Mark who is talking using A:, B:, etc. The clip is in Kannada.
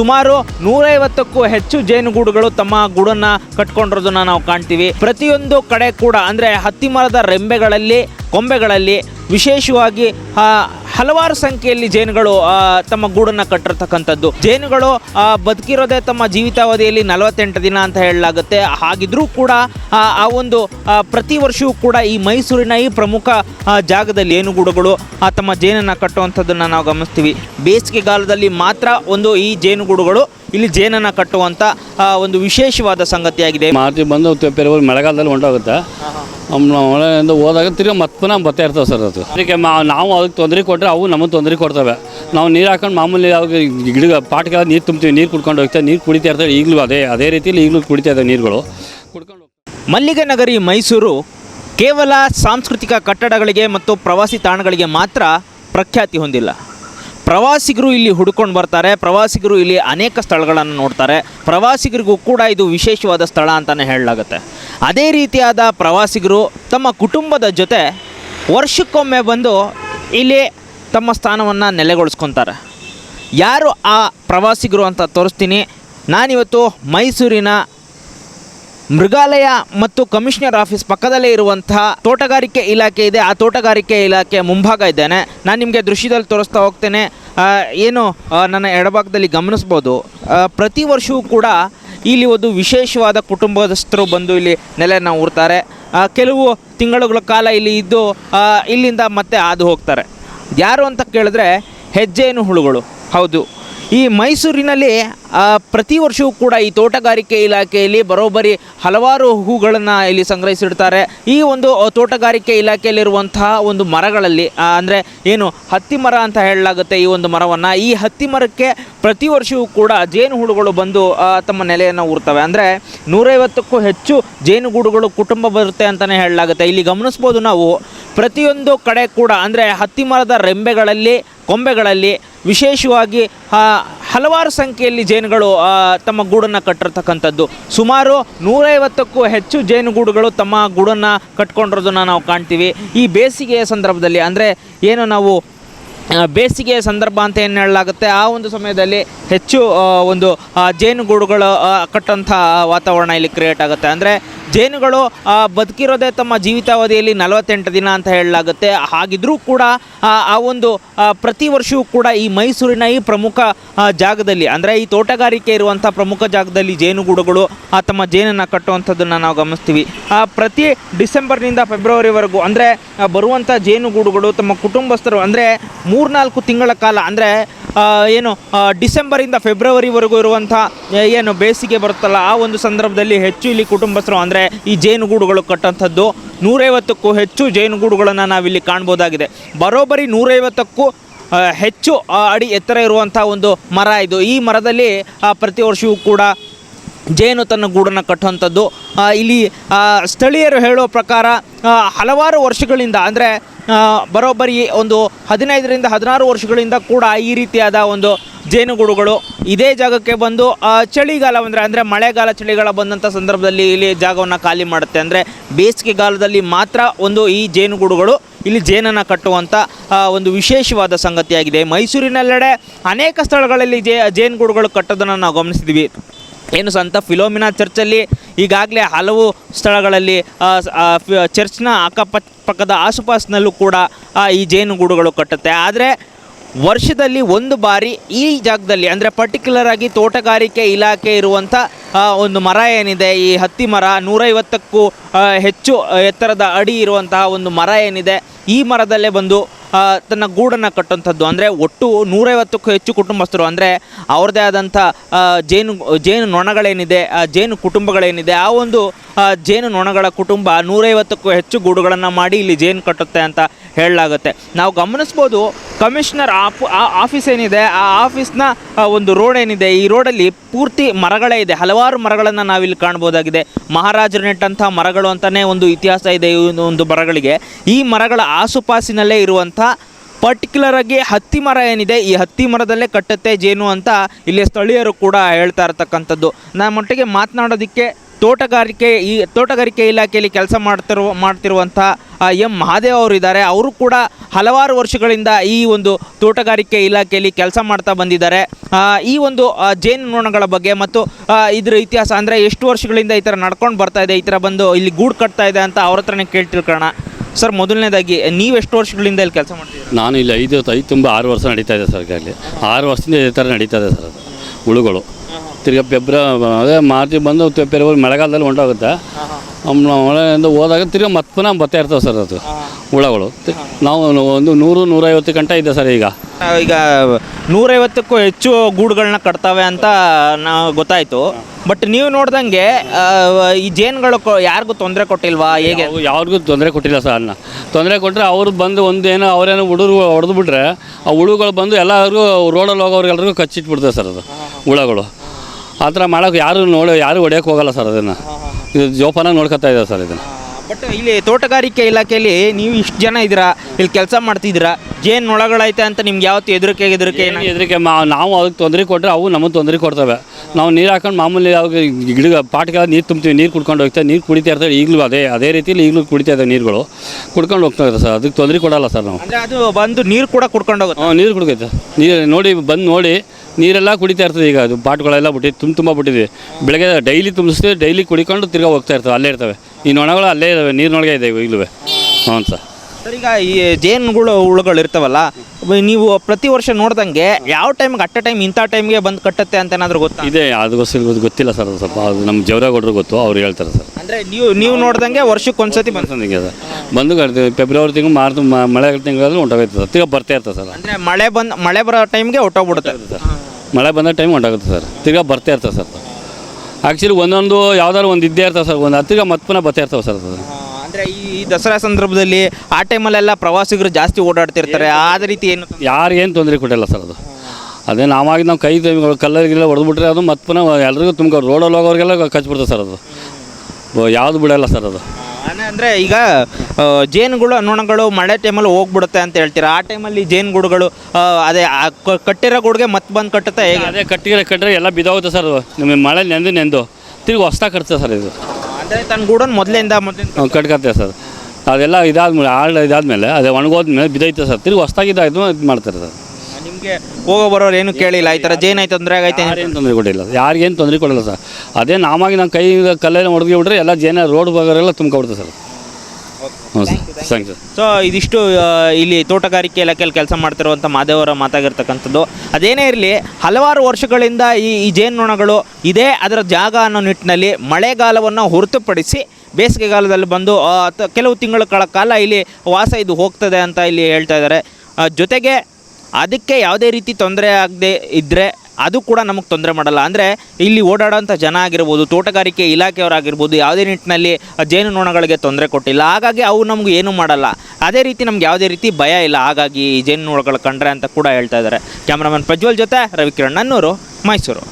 A: ಸುಮಾರು ನೂರೈವತ್ತಕ್ಕೂ ಹೆಚ್ಚು ಜೇನುಗೂಡುಗಳು ತಮ್ಮ ಗೂಡನ್ನ ಕಟ್ಕೊಂಡಿರೋದನ್ನ ನಾವು ಕಾಣ್ತೀವಿ. ಪ್ರತಿಯೊಂದು ಕಡೆ ಕೂಡ, ಅಂದರೆ ಹತ್ತಿ ಮರದ ರೆಂಬೆಗಳಲ್ಲಿ, ಕೊಂಬೆಗಳಲ್ಲಿ ವಿಶೇಷವಾಗಿ ಹಲವಾರು ಸಂಖ್ಯೆಯಲ್ಲಿ ಜೇನುಗಳು ತಮ್ಮ ಗೂಡನ್ನು ಕಟ್ಟಿರ್ತಕ್ಕಂಥದ್ದು. ಜೇನುಗಳು ಬದುಕಿರೋದೇ ತಮ್ಮ ಜೀವಿತಾವಧಿಯಲ್ಲಿ ನಲವತ್ತೆಂಟು ದಿನ ಅಂತ ಹೇಳಲಾಗುತ್ತೆ. ಹಾಗಿದ್ರೂ ಕೂಡ ಆ, ಒಂದು ಪ್ರತಿ ವರ್ಷವೂ ಕೂಡ ಈ ಮೈಸೂರಿನ ಈ ಪ್ರಮುಖ ಜಾಗದಲ್ಲಿ ಜೇನುಗೂಡುಗಳು ಆ, ತಮ್ಮ ಜೇನನ್ನು ಕಟ್ಟುವಂಥದ್ದನ್ನು ನಾವು ಗಮನಿಸ್ತೀವಿ. ಬೇಸಿಗೆಗಾಲದಲ್ಲಿ ಮಾತ್ರ ಒಂದು ಈ ಜೇನುಗೂಡುಗಳು ಇಲ್ಲಿ ಜೇನನ್ನು ಕಟ್ಟುವಂಥ ಒಂದು ವಿಶೇಷವಾದ ಸಂಗತಿಯಾಗಿದೆ.
B: ಮಾರ್ಚ್ ಬಂದು ಫೆಬ್ರವರಿ ಮಳೆಗಾಲದಲ್ಲಿ ಹೊಂಟೋಗುತ್ತೆ. ಮಳೆಯಿಂದ ಹೋದಾಗ ತಿರ್ಗಿ ಮತ್ತೆ ಪುನಃ ಬರ್ತಾ ಇರ್ತವೆ ಸರ್ ಅದು. ಅದಕ್ಕೆ ಮಾ- ನಾವು ಅದಕ್ಕೆ ತೊಂದರೆ ಕೊಟ್ಟರೆ ಅವು ನಮಗೆ ತೊಂದರೆ ಕೊಡ್ತವೆ. ನಾವು ನೀರು ಹಾಕೊಂಡು ಮಾಮೂಲಿ ಅವಾಗ ಗಿಡ ಪಾಟ್ಗೆಲ್ಲ ನೀರು ತುಂಬ್ತೀವಿ, ನೀರು ಕುಡ್ಕೊಂಡು ಹೋಗ್ತೇವೆ ನೀರು ಕುಡಿತಾ ಇರ್ತವೆ, ಈಗಲೂ ಅದೇ ಅದೇ ರೀತಿಯಲ್ಲಿ ಈಗಲೂ ಕುಡಿತಾ ಇದ್ದಾವೆ ನೀರುಗಳು. ಕುಡ್ಕೊಂಡು.
A: ಮಲ್ಲಿಗೆ ನಗರಿ ಮೈಸೂರು ಕೇವಲ ಸಾಂಸ್ಕೃತಿಕ ಕಟ್ಟಡಗಳಿಗೆ ಮತ್ತು ಪ್ರವಾಸಿ ತಾಣಗಳಿಗೆ ಮಾತ್ರ ಪ್ರಖ್ಯಾತಿ ಹೊಂದಿಲ್ಲ. ಪ್ರವಾಸಿಗರು ಇಲ್ಲಿ ಹುಡ್ಕೊಂಡು ಬರ್ತಾರೆ. ಪ್ರವಾಸಿಗರು ಇಲ್ಲಿ ಅನೇಕ ಸ್ಥಳಗಳನ್ನು ನೋಡ್ತಾರೆ. ಪ್ರವಾಸಿಗರಿಗೂ ಕೂಡ ಇದು ವಿಶೇಷವಾದ ಸ್ಥಳ ಅಂತಲೇ ಹೇಳಲಾಗುತ್ತೆ. ಅದೇ ರೀತಿಯಾದ ಪ್ರವಾಸಿಗರು ತಮ್ಮ ಕುಟುಂಬದ ಜೊತೆ ವರ್ಷಕ್ಕೊಮ್ಮೆ ಬಂದು ಇಲ್ಲಿ ತಮ್ಮ ಸ್ಥಾನವನ್ನು ನೆಲೆಗೊಳಿಸ್ಕೊತಾರೆ. ಯಾರು ಆ ಪ್ರವಾಸಿಗರು ಅಂತ ತೋರಿಸ್ತೀನಿ. ನಾನಿವತ್ತು ಮೈಸೂರಿನ ಮೃಗಾಲಯ ಮತ್ತು ಕಮಿಷನರ್ ಆಫೀಸ್ ಪಕ್ಕದಲ್ಲೇ ಇರುವಂತಹ ತೋಟಗಾರಿಕೆ ಇಲಾಖೆ ಇದೆ. ಆ ತೋಟಗಾರಿಕೆ ಇಲಾಖೆ ಮುಂಭಾಗ ಇದ್ದೇನೆ. ನಾನು ನಿಮಗೆ ದೃಶ್ಯದಲ್ಲಿ ತೋರಿಸ್ತಾ ಹೋಗ್ತೇನೆ. ಏನು ನನ್ನ ಎಡಭಾಗದಲ್ಲಿ ಗಮನಿಸ್ಬೋದು. ಪ್ರತಿ ವರ್ಷವೂ ಕೂಡ ಇಲ್ಲಿ ಒಂದು ವಿಶೇಷವಾದ ಕುಟುಂಬಸ್ಥರು ಬಂದು ಇಲ್ಲಿ ನೆಲೆಯನ್ನು ಊರ್ತಾರೆ. ಕೆಲವು ತಿಂಗಳುಗಳ ಕಾಲ ಇಲ್ಲಿ ಇದ್ದು ಇಲ್ಲಿಂದ ಮತ್ತೆ ಹಾದು ಹೋಗ್ತಾರೆ. ಯಾರು ಅಂತ ಕೇಳಿದ್ರೆ ಹೆಜ್ಜೆಯನ್ನು ಹುಳುಗಳು. ಹೌದು. ಈ ಮೈಸೂರಿನಲ್ಲಿ ಪ್ರತಿ ವರ್ಷವೂ ಕೂಡ ಈ ತೋಟಗಾರಿಕೆ ಇಲಾಖೆಯಲ್ಲಿ ಬರೋಬ್ಬರಿ ಹಲವಾರು ಹೂಗಳನ್ನು ಇಲ್ಲಿ ಸಂಗ್ರಹಿಸಿಡ್ತಾರೆ. ಈ ಒಂದು ತೋಟಗಾರಿಕೆ ಇಲಾಖೆಯಲ್ಲಿರುವಂತಹ ಒಂದು ಮರಗಳಲ್ಲಿ ಅಂದರೆ ಏನು ಹತ್ತಿ ಮರ ಅಂತ ಹೇಳಲಾಗುತ್ತೆ ಈ ಒಂದು ಮರವನ್ನು. ಈ ಹತ್ತಿ ಮರಕ್ಕೆ ಪ್ರತಿ ವರ್ಷವೂ ಕೂಡ ಜೇನುಹುಳುಗಳು ಬಂದು ತಮ್ಮ ನೆಲೆಯನ್ನು ಊರ್ತವೆ. ಅಂದರೆ ನೂರೈವತ್ತಕ್ಕೂ ಹೆಚ್ಚು ಜೇನುಗೂಡುಗಳು ಕುಟುಂಬ ಬರುತ್ತೆ ಅಂತಲೇ ಹೇಳಲಾಗುತ್ತೆ. ಇಲ್ಲಿ ಗಮನಿಸ್ಬೋದು ನಾವು, ಪ್ರತಿಯೊಂದು ಕಡೆ ಕೂಡ, ಅಂದರೆ ಹತ್ತಿ ಮರದ ರೆಂಬೆಗಳಲ್ಲಿ ಕೊಂಬೆಗಳಲ್ಲಿ ವಿಶೇಷವಾಗಿ ಹಲವಾರು ಸಂಖ್ಯೆಯಲ್ಲಿ ಜೇನುಗಳು ತಮ್ಮ ಗೂಡನ್ನು ಕಟ್ಟಿರ್ತಕ್ಕಂಥದ್ದು. ಸುಮಾರು ನೂರೈವತ್ತಕ್ಕೂ ಹೆಚ್ಚು ಜೇನುಗೂಡುಗಳು ತಮ್ಮ ಗೂಡನ್ನು ಕಟ್ಕೊಂಡಿರೋದನ್ನು ನಾವು ಕಾಣ್ತೀವಿ. ಈ ಬೇಸಿಗೆಯ ಸಂದರ್ಭದಲ್ಲಿ, ಅಂದರೆ ಏನು ನಾವು ಬೇಸಿಗೆಯ ಸಂದರ್ಭ ಅಂತ ಏನು ಹೇಳಲಾಗುತ್ತೆ? ಆ ಒಂದು ಸಮಯದಲ್ಲಿ ಹೆಚ್ಚು ಒಂದು ಜೇನುಗೂಡುಗಳು ಕಟ್ಟಂಥ ವಾತಾವರಣ ಇಲ್ಲಿ ಕ್ರಿಯೇಟ್ ಆಗುತ್ತೆ. ಅಂದರೆ ಜೇನುಗಳು ಬದುಕಿರೋದೇ ತಮ್ಮ ಜೀವಿತಾವಧಿಯಲ್ಲಿ ನಲವತ್ತೆಂಟು ದಿನ ಅಂತ ಹೇಳಲಾಗುತ್ತೆ. ಹಾಗಿದ್ರೂ ಕೂಡ ಆ, ಒಂದು ಪ್ರತಿ ವರ್ಷವೂ ಕೂಡ ಈ ಮೈಸೂರಿನ ಈ ಪ್ರಮುಖ ಜಾಗದಲ್ಲಿ ಅಂದರೆ ಈ ತೋಟಗಾರಿಕೆ ಇರುವಂಥ ಪ್ರಮುಖ ಜಾಗದಲ್ಲಿ ಜೇನುಗೂಡುಗಳು ತಮ್ಮ ಜೇನನ್ನು ಕಟ್ಟುವಂಥದ್ದನ್ನು ನಾವು ಗಮನಿಸ್ತೀವಿ. ಪ್ರತಿ ಡಿಸೆಂಬರ್ನಿಂದ ಫೆಬ್ರವರಿವರೆಗೂ ಅಂದರೆ ಬರುವಂಥ ಜೇನುಗೂಡುಗಳು ತಮ್ಮ ಕುಟುಂಬಸ್ಥರು ಅಂದರೆ ಮೂರ್ನಾಲ್ಕು ತಿಂಗಳ ಕಾಲ ಅಂದರೆ ಏನು ಡಿಸೆಂಬರಿಂದ ಫೆಬ್ರವರಿವರೆಗೂ ಇರುವಂಥ ಏನು ಬೇಸಿಗೆ ಬರುತ್ತಲ್ಲ ಆ ಒಂದು ಸಂದರ್ಭದಲ್ಲಿ ಹೆಚ್ಚು ಇಲ್ಲಿ ಕುಟುಂಬಸ್ಥರು ಅಂದರೆ ಈ ಜೇನುಗೂಡುಗಳು ಕಟ್ಟಂಥದ್ದು ನೂರೈವತ್ತಕ್ಕೂ ಹೆಚ್ಚು ಜೇನುಗೂಡುಗಳನ್ನು ನಾವಿಲ್ಲಿ ಕಾಣ್ಬೋದಾಗಿದೆ. ಬರೋಬ್ಬರಿ ನೂರೈವತ್ತಕ್ಕೂ ಹೆಚ್ಚು ಅಡಿ ಎತ್ತರ ಇರುವಂಥ ಒಂದು ಮರ ಇದು. ಈ ಮರದಲ್ಲಿ ಪ್ರತಿ ವರ್ಷವೂ ಕೂಡ ಜೇನು ತನ್ನ ಗೂಡನ್ನು ಕಟ್ಟುವಂಥದ್ದು. ಇಲ್ಲಿ ಸ್ಥಳೀಯರು ಹೇಳೋ ಪ್ರಕಾರ ಹಲವಾರು ವರ್ಷಗಳಿಂದ, ಅಂದರೆ ಬರೋಬ್ಬರಿ ಒಂದು ಹದಿನೈದರಿಂದ ಹದಿನಾರು ವರ್ಷಗಳಿಂದ ಕೂಡ ಈ ರೀತಿಯಾದ ಒಂದು ಜೇನುಗೂಡುಗಳು ಇದೇ ಜಾಗಕ್ಕೆ ಬಂದು ಚಳಿಗಾಲ ಅಂದರೆ ಅಂದರೆ ಮಳೆಗಾಲ ಚಳಿಗಾಲ ಬಂದಂಥ ಸಂದರ್ಭದಲ್ಲಿ ಇಲ್ಲಿ ಜಾಗವನ್ನು ಖಾಲಿ ಮಾಡುತ್ತೆ. ಅಂದರೆ ಬೇಸಿಗೆಗಾಲದಲ್ಲಿ ಮಾತ್ರ ಒಂದು ಈ ಜೇನುಗೂಡುಗಳು ಇಲ್ಲಿ ಜೇನನ್ನು ಕಟ್ಟುವಂಥ ಒಂದು ವಿಶೇಷವಾದ ಸಂಗತಿಯಾಗಿದೆ. ಮೈಸೂರಿನೆಲ್ಲೆಡೆ ಅನೇಕ ಸ್ಥಳಗಳಲ್ಲಿ ಜೇ, ಜೇನುಗೂಡುಗಳು ಕಟ್ಟೋದನ್ನು ನಾವು ಗಮನಿಸಿದ್ವಿ. ಏನು ಸಂತ, ಫಿಲೋಮಿನಾ ಚರ್ಚಲ್ಲಿ ಈಗಾಗಲೇ ಹಲವು ಸ್ಥಳಗಳಲ್ಲಿ ಚರ್ಚ್ನ ಅಕ್ಕಪಕ್ಕ, ಪಕ್ಕದ ಆಸುಪಾಸಿನಲ್ಲೂ ಕೂಡ ಈ ಜೇನುಗೂಡುಗಳು ಕಟ್ಟುತ್ತೆ. ಆದರೆ ವರ್ಷದಲ್ಲಿ ಒಂದು ಬಾರಿ ಈ ಜಾಗದಲ್ಲಿ, ಅಂದರೆ ಪರ್ಟಿಕ್ಯುಲರ್ ಆಗಿ ತೋಟಗಾರಿಕೆ ಇಲಾಖೆ ಇರುವಂಥ ಒಂದು ಮರ ಏನಿದೆ, ಈ ಹತ್ತಿ ಮರ, ನೂರೈವತ್ತಕ್ಕೂ ಹೆಚ್ಚು ಎತ್ತರದ ಅಡಿ ಇರುವಂತಹ ಒಂದು ಮರ ಏನಿದೆ, ಈ ಮರದಲ್ಲೇ ಬಂದು ತನ್ನ ಗೂಡನ್ನು ಕಟ್ಟುವಂಥದ್ದು. ಅಂದರೆ ಒಟ್ಟು ನೂರೈವತ್ತಕ್ಕೂ ಹೆಚ್ಚು ಕುಟುಂಬಸ್ಥರು. ಅಂದರೆ ಅವ್ರದ್ದೇ ಆದಂಥ ಜೇನು ಜೇನು ನೊಣಗಳೇನಿದೆ, ಆ, ಜೇನು ಕುಟುಂಬಗಳೇನಿದೆ, ಆ ಒಂದು ಜೇನು ನೊಣಗಳ ಕುಟುಂಬ ನೂರೈವತ್ತಕ್ಕೂ ಹೆಚ್ಚು ಗೂಡುಗಳನ್ನು ಮಾಡಿ ಇಲ್ಲಿ ಜೇನು ಕಟ್ಟುತ್ತೆ ಅಂತ ಹೇಳಲಾಗುತ್ತೆ. ನಾವು ಗಮನಿಸ್ಬೋದು, ಕಮಿಷನರ್ ಆಫ್ ಆಫೀಸ್ ಏನಿದೆ, ಆ ಆಫೀಸ್ನ ಒಂದು ರೋಡ್ ಏನಿದೆ, ಈ ರೋಡಲ್ಲಿ ಪೂರ್ತಿ ಮರಗಳೇ ಇದೆ. ಹಲವಾರು ಮರಗಳನ್ನು ನಾವಿಲ್ಲಿ ಕಾಣ್ಬೋದಾಗಿದೆ. ಮಹಾರಾಜರು ನೆಟ್ಟಂಥ ಮರಗಳು ಅಂತಲೇ ಒಂದು ಇತಿಹಾಸ ಇದೆ ಒಂದು ಮರಗಳಿಗೆ. ಈ ಮರಗಳ ಆಸುಪಾಸಿನಲ್ಲೇ ಇರುವಂಥ ಪರ್ಟಿಕ್ಯುಲರ್ ಆಗಿ ಹತ್ತಿ ಮರ ಏನಿದೆ, ಈ ಹತ್ತಿ ಮರದಲ್ಲೇ ಕಟ್ಟುತ್ತೆ ಜೇನು ಅಂತ ಇಲ್ಲಿ ಸ್ಥಳೀಯರು ಕೂಡ ಹೇಳ್ತಾ ಇರತಕ್ಕಂಥದ್ದು. ನಮ್ಮ ಮಟ್ಟಿಗೆ ಮಾತನಾಡೋದಕ್ಕೆ ತೋಟಗಾರಿಕೆ ಈ ತೋಟಗಾರಿಕೆ ಇಲಾಖೆಯಲ್ಲಿ ಕೆಲಸ ಮಾಡ್ತಿರುವ ಮಾಡ್ತಿರುವಂಥ ಎಂ ಮಹಾದೇವ್ ಅವರು ಇದ್ದಾರೆ. ಅವರು ಕೂಡ ಹಲವಾರು ವರ್ಷಗಳಿಂದ ಈ ಒಂದು ತೋಟಗಾರಿಕೆ ಇಲಾಖೆಯಲ್ಲಿ ಕೆಲಸ ಮಾಡ್ತಾ ಬಂದಿದ್ದಾರೆ. ಈ ಒಂದು ಜೇನುನೊಣಗಳ ಬಗ್ಗೆ ಮತ್ತು ಇದರ ಇತಿಹಾಸ ಅಂದರೆ ಎಷ್ಟು ವರ್ಷಗಳಿಂದ ಈ ಥರ ನಡ್ಕೊಂಡು ಬರ್ತಾ ಇದೆ, ಈ ಥರ ಬಂದು ಇಲ್ಲಿ ಗೂಡು ಕಟ್ತಾ ಇದೆ ಅಂತ ಅವ್ರ ಹತ್ರನೇ ಕೇಳ್ತಿರ್ಕೋಣ ಸರ್, ಮೊದಲನೇದಾಗಿ ನೀವು ಎಷ್ಟು ವರ್ಷಗಳಿಂದ ಇಲ್ಲಿ ಕೆಲಸ ಮಾಡ್ತೀವಿ
B: ನಾನು ಇಲ್ಲಿ ಐದು ಐದು ತುಂಬ ಆರು ವರ್ಷ ನಡೀತಾ ಇದೆ ಸರ್ ಅಲ್ಲಿ ಆರು ವರ್ಷದಿಂದ ಇದೇ ಥರ ನಡೀತಾ ಇದೆ ಸರ್ ಹುಳುಗಳು. ತಿರ್ಗಾ ಫೆಬ್ರ ಅದೇ ಮಾರ್ಚ್ ಬಂದು ಫೆಬ್ರವರಿ ಮಳೆಗಾಲದಲ್ಲಿ ಹೊಂಟೋಗುತ್ತೆ ಆಮೇಲೆ ಮಳೆಯಿಂದ ಹೋದಾಗ ತಿರ್ಗಿ ಮತ್ತೆ ಪುನಃ ಬರ್ತಾ ಇರ್ತವೆ ಸರ್ ಅದು ಹುಳಗಳು. ನಾವು ಒಂದು ನೂರು ನೂರೈವತ್ತು ಗಂಟೆ ಇದೆ ಸರ್ ಈಗ.
A: ಈಗ ನೂರೈವತ್ತಕ್ಕೂ ಹೆಚ್ಚು ಗೂಡುಗಳನ್ನ ಕಟ್ತಾವೆ ಅಂತ ನಾವು ಗೊತ್ತಾಯಿತು. ಬಟ್ ನೀವು ನೋಡ್ದಂಗೆ ಈ ಜೇನುಗಳು ಯಾರಿಗೂ ತೊಂದರೆ ಕೊಟ್ಟಿಲ್ವಾ? ಹೇಗೆ?
B: ಯಾರಿಗೂ ತೊಂದರೆ ಕೊಟ್ಟಿಲ್ಲ ಸರ್ ಅನ್ನ. ತೊಂದರೆ ಕೊಟ್ಟರೆ ಅವ್ರು ಬಂದು ಒಂದೇನೋ ಅವರೇನೋ ಹುಡುಗರು ಹೊಡೆದು ಬಿಟ್ರೆ ಆ ಹುಳುಗಳು ಬಂದು ಎಲ್ಲರಿಗೂ ರೋಡಲ್ಲಿ ಹೋಗೋರಿಗೆಲ್ಲರಿಗೂ ಕಚ್ಚಿಟ್ಬಿಡ್ತದೆ ಸರ್ ಅದು ಹುಳಗಳು. ಆ ಥರ ಮಾಡೋಕೆ ಯಾರು ನೋಡಿ ಯಾರು ಹೊಡೆಯೋಕೆ ಹೋಗಲ್ಲ ಸರ್ ಅದನ್ನು. ಇದು ಜೋಪಾನ ನೋಡ್ಕೊತಾ ಇದ್ದಾರೆ ಸರ್ ಇದನ್ನು.
A: ಬಟ್ ಇಲ್ಲಿ ತೋಟಗಾರಿಕೆ ಇಲಾಖೆಯಲ್ಲಿ ನೀವು ಇಷ್ಟು ಜನ ಇದ್ದೀರಾ? ಇಲ್ಲಿ ಕೆಲಸ ಮಾಡ್ತಿದ್ದೀರಾ? ಜೇನು ನೊಳಗಳೈತೆ ಅಂತ ನಿಮ್ಗೆ ಯಾವತ್ತು ಹೆದರಿಕೆ ಹೆದರಿಕೆ
B: ಏನು ಹೆದರಿಕೆ ಮಾ ನಾವು ಅದಕ್ಕೆ ತೊಂದರೆ ಕೊಟ್ಟರೆ ಅವು ನಮಗೆ ತೊಂದರೆ ಕೊಡ್ತವೆ. ನಾವು ನೀರು ಹಾಕೊಂಡು ಮಾಮೂಲಿ ಅವಾಗ ಗಿಡ ಪಾಟ್ಗೆಲ್ಲ ನೀರು ತುಂಬ್ತೀವಿ ನೀರು ಕುಡ್ಕೊಂಡು ಹೋಗ್ತೇವೆ ನೀರು ಕುಡಿತಾ ಇರ್ತಾರೆ ಈಗಲೂ ಅದೇ ಅದೇ ರೀತಿಯಲ್ಲಿ ಈಗಲೂ ಕುಡಿತಾ ಇದ್ದಾವೆ ನೀರುಗಳು. ಕುಡ್ಕೊಂಡು ಹೋಗ್ತಾ ಇದ್ದಾರೆ ಸರ್ ಅದಕ್ಕೆ ತೊಂದರೆ ಕೊಡಲ್ಲ ಸರ್ ನಾವು.
A: ಅಂದರೆ ಅದು ಬಂದು ನೀರು ಕೂಡ ಕುಡ್ಕೊಂಡು ಹೋಗುತ್ತೆ?
B: ಹಾಂ ನೀರು ಕುಡ್ಕೈತೆ. ನೀರು ನೋಡಿ ಬಂದು ನೋಡಿ ನೀರೆಲ್ಲ ಕುಡಿತಾ ಇರ್ತದೆ ಈಗ. ಅದು ಪಾಟ್ಗಳೆಲ್ಲ ಬಿಟ್ಟು ತುಂಬ ತುಂಬ ಬಿಟ್ಟಿದ್ವಿ ಬೆಳಗ್ಗೆ ಡೈಲಿ ತುಂಬಿಸ್ತೀವಿ ಡೈಲಿ ಕುಡಿಕೊಂಡು ತಿರ್ಗಾ ಹೋಗ್ತಾ ಇರ್ತವೆ ಅಲ್ಲೇ ಇರ್ತವೆ. ಈ ನೊಣಗಳು ಅಲ್ಲೇ ಇದಾವೆ ನೀರಿನೊಳಗೆ ಇದೆ ಈಗಲೂ ಹ್ಞೂ ಸರ್.
A: ಸರ್ ಈಗ ಈ ಜೇನುಗಳು ಹುಳುಗಳು ಇರ್ತಾವಲ್ಲ ಬ- ನೀವು ಪ್ರತಿ ವರ್ಷ ನೋಡ್ದಂಗೆ ಯಾವ ಟೈಮ್ಗೆ ಅಟ್ ಟೈಮ್ ಇಂಥ ಟೈಮ್ಗೆ ಬಂದು ಕಟ್ಟುತ್ತೆ ಅಂತ ಏನಾದರೂ ಗೊತ್ತಾ?
B: ಇದೆ ಅದಕ್ಕೋಸ್ಕರ ಗೊತ್ತಿಲ್ಲ ಸರ್ ಅದು ಸ್ವಲ್ಪ. ಅದು ನಮ್ಮ ಜವರಾಗೌಡರು ಗೊತ್ತು ಅವ್ರು ಹೇಳ್ತಾರೆ ಸರ್.
A: ಅಂದರೆ ನೀವು ನೀವು ನೋಡ್ದಂಗೆ ವರ್ಷಕ್ಕೆ ಒಂದ್ಸತಿ ಬಂದು
B: ಸರ್ ಬಂದು ಕಟ್ತೀವಿ ಫೆಬ್ರವರಿ ತಿಂಗಳು ಮಾರ್ಚ್ ಮ- ಮಳೆ ತಿಂಗಳಲ್ಲಿ ಹೊಂಟೋಗೈತೆ ಸರ್. ತಿರ್ಗಾ ಬರ್ತಾ ಇರ್ತದೆ ಸರ್
A: ಅಂದರೆ ಮಳೆ ಬಂದು ಮಳೆ ಬರೋ ಟೈಮ್ಗೆ ಹೊಟ್ಟೋಗ್ಬಿಡುತ್ತೆ
B: ಸರ್ ಮಳೆ ಬಂದ ಟೈಮ್ ಹೊಂಟೋಗುತ್ತೆ ಸರ್. ತಿರ್ಗಾ ಬರ್ತಾ ಇರ್ತದೆ ಸರ್ ಆ್ಯಕ್ಚುಲಿ ಒಂದೊಂದು ಯಾವ್ದಾದ್ರು ಒಂದು ಇದ್ದೇ ಇರ್ತವೆ ಸರ್. ಒಂದು ಹತ್ತಿಗೆ ಮತ್ತೆ ಪುನಃ ಬರ್ತಾ ಇರ್ತವೆ ಸರ್ ಅದು.
A: ಅಂದರೆ ಈ ದಸರಾ ಸಂದರ್ಭದಲ್ಲಿ ಆ ಟೈಮಲ್ಲೆಲ್ಲ ಪ್ರವಾಸಿಗರು ಜಾಸ್ತಿ ಓಡಾಡ್ತಿರ್ತಾರೆ. ಆದ ರೀತಿ ಏನು ತೊಂದ್ರೆ-
B: ಯಾರಿಗೇನು ತೊಂದರೆ ಕೊಟ್ಟಿಲ್ಲ ಸರ್ ಅದು. ಅದೇ ನಾವಾಗಿ ನಾವು ಕೈ ಕಲ್ಲರಿಗೆಲ್ಲ ಹೊಡೆದ್ಬಿಟ್ರೆ ಅದು ಮತ್ತೆ ಪುನಃ ಎಲ್ರಿಗೂ ತುಂಬ ರೋಡಲ್ಲಿ ಹೋಗೋರಿಗೆಲ್ಲ ಕಚ್ಬಿಡ್ತದೆ ಸರ್ ಅದು. ಯಾವುದು ಬಿಡಲ್ಲ ಸರ್ ಅದು.
A: ಅಂದ್ರೆ- ಅಂದ್ರೆ ಈಗ ಜೇನುಗಳು ನೊಣಗಳು ಮಳೆ ಟೈಮಲ್ಲಿ ಹೋಗ್ಬಿಡುತ್ತೆ ಅಂತ ಹೇಳ್ತೀರಾ? ಆ ಟೈಮಲ್ಲಿ ಜೇನುಗೂಡುಗಳು ಆ, ಅದೇ ಆ ಕ- ಕಟ್ಟಿರೋ ಗೂಡ್ಗೆ ಮತ್ತೆ ಬಂದು ಕಟ್ಟುತ್ತೆ ಹೇಗೆ?
B: ಅದೇ ಕಟ್ಟಿಗೆ ಕಟ್ಟರೆ ಎಲ್ಲ ಬಿದ್ದೋಗುತ್ತೆ ಸರ್ ಅದು. ನಿಮಗೆ ಮಳೆ ನೆಂದು ನೆಂದು ತಿರುಗಿ ಹೊಸ್ದಾಗಿ ಕಟ್ತದೆ ಸರ್ ಇದು.
A: ಅಂದರೆ ತನ್ನ ಗೂಡನ್ನು ಮೊದಲಿಂದ ಮೊದಲಿಂದ
B: ನಾವು ಕಟ್ಕತ್ತೆ ಸರ್. ಅದೆಲ್ಲ ಇದಾದ್ಮೇಲೆ ಆಳು ಇದಾದ್ಮೇಲೆ ಅದೇ ಒಣಗೋದ್ಮೇಲೆ ಬಿದ್ದೈತೆ ಸರ್. ತಿರುಗಿ ಹೊಸ್ದಾಗಿ ಇದಾಯ್ತು ಇದು ಮಾಡ್ತಾರೆ ಸರ್.
A: ನಿಮಗೆ ಹೋಗೋ ಬರೋರು ಏನು ಕೇಳಿಲ್ಲ? ಈ ಥರ ಜೇನಾಯ್ತು ತೊಂದರೆ ಆಗೈತೆ
B: ಯಾರೇನು ತೊಂದರೆ ಕೊಟ್ಟಿಲ್ಲ ಯಾರಿಗೇನು ತೊಂದರೆ ಕೊಡಲ್ಲ ಸರ್. ಅದೇ ನಾವಾಗಿ ನಮ್ಮ ಕೈ ಕಲ್ಲೆಲ್ಲ ಹೊಡೆದು ಬಿಟ್ರೆ ಎಲ್ಲ ಜೇನ ರೋಡ್ ಬಗ್ಗೆಲ್ಲ ತುಂಬಿಕೊಡ್ತದೆ ಸರ್. ಹ್ಞೂ ಸರ್. ಥ್ಯಾಂಕ್ ಯು
A: ಸೊ ಇದಿಷ್ಟು ಆ, ಇಲ್ಲಿ ತೋಟಗಾರಿಕೆ ಇಲಾಖೆಯಲ್ಲಿ ಕೆಲಸ ಮಾಡ್ತಿರುವಂಥ ಮಾದೇವರ ಮಾತಾಗಿರ್ತಕ್ಕಂಥದ್ದು. ಅದೇನೇ ಇರಲಿ ಹಲವಾರು ವರ್ಷಗಳಿಂದ ಈ ಈ ಜೇನುನೊಣಗಳು ಇದೇ. ಅದರ ಜಾಗ ಅನ್ನೋ ನಿಟ್ಟಿನಲ್ಲಿ ಮಳೆಗಾಲವನ್ನು ಹೊರತುಪಡಿಸಿ ಬೇಸಿಗೆಗಾಲದಲ್ಲಿ ಬಂದು ಆ, ತ- ಕೆಲವು ತಿಂಗಳ ಕಾಲ ಕಾಲ ಇಲ್ಲಿ ವಾಸ ಇದು ಹೋಗ್ತದೆ ಅಂತ ಇಲ್ಲಿ ಹೇಳ್ತಾ ಇದ್ದಾರೆ. ಆ, ಜೊತೆಗೆ ಅದಕ್ಕೆ ಯಾವುದೇ ರೀತಿ ತೊಂದರೆ ಆಗದೆ ಇದ್ದರೆ ಅದು ಕೂಡ ನಮಗೆ ತೊಂದರೆ ಮಾಡಲ್ಲ. ಅಂದರೆ ಇಲ್ಲಿ ಓಡಾಡೋಂಥ ಜನ ಆಗಿರ್ಬೋದು, ತೋಟಗಾರಿಕೆ ಇಲಾಖೆಯವರಾಗಿರ್ಬೋದು, ಯಾವುದೇ ನಿಟ್ಟಿನಲ್ಲಿ ಜೇನು ಜೇನುನೊಣಗಳಿಗೆ ತೊಂದರೆ ಕೊಟ್ಟಿಲ್ಲ. ಹಾಗಾಗಿ ಅವು ನಮಗೆ ಏನೂ ಮಾಡಲ್ಲ. ಅದೇ ರೀತಿ ನಮ್ಗೆ ಯಾವುದೇ ರೀತಿ ಭಯ ಇಲ್ಲ. ಹಾಗಾಗಿ ಜೇನುನೊಣಗಳು ಕಂಡ್ರೆ ಅಂತ ಕೂಡ ಹೇಳ್ತಾ ಇದ್ದಾರೆ. ಕ್ಯಾಮ್ರಾಮನ್ ಪ್ರಜ್ವಲ್ ಜೊತೆ ರವಿಕಿರಣ್ ನನ್ನೂರು, ಮೈಸೂರು.